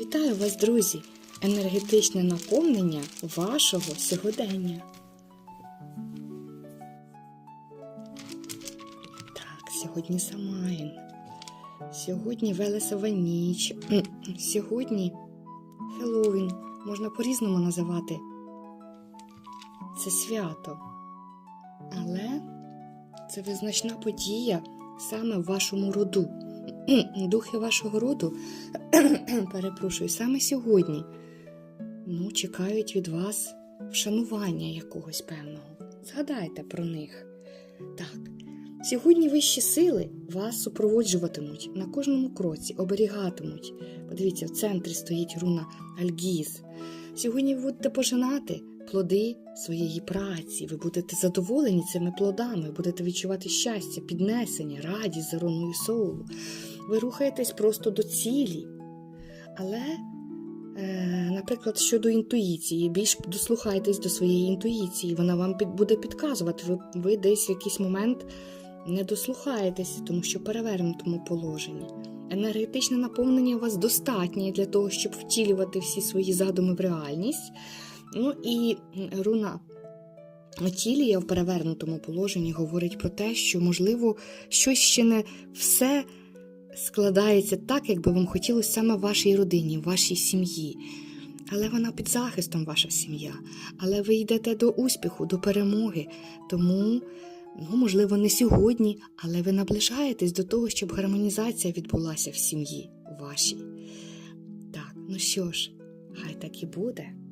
Вітаю вас, друзі! Енергетичне наповнення вашого сьогодення. Так, сьогодні Самайн. Сьогодні Велесова ніч. Сьогодні Хеллоуін. Можна по-різному називати. Це свято. Але це визначна подія саме в вашому роду. Духи вашого роду перепрошую, саме сьогодні ну, чекають від вас вшанування якогось певного. Згадайте про них. Так, сьогодні вищі сили вас супроводжуватимуть на кожному кроці, оберігатимуть. Подивіться, в центрі стоїть руна Альгіз. Сьогодні ви будете пожинати плоди своєї праці. Ви будете задоволені цими плодами, будете відчувати щастя, піднесення, радість за руною соулу. Ви рухаєтесь просто до цілі. Але, е, наприклад, щодо інтуїції, більш дослухайтесь до своєї інтуїції, вона вам буде підказувати. Ви, ви десь в якийсь момент не дослухаєтесь, тому що перевернутому положенні. Енергетичне наповнення у вас достатнє для того, щоб втілювати всі свої задуми в реальність. Ну і руна Тілія в перевернутому положенні говорить про те, що, можливо, щось ще не все складається так, як би вам хотілося саме вашій родині, вашій сім'ї. Але вона під захистом, ваша сім'я. Але ви йдете до успіху, до перемоги. Тому, ну, можливо, не сьогодні, але ви наближаєтесь до того, щоб гармонізація відбулася в сім'ї вашій. Так, ну що ж, хай так і буде.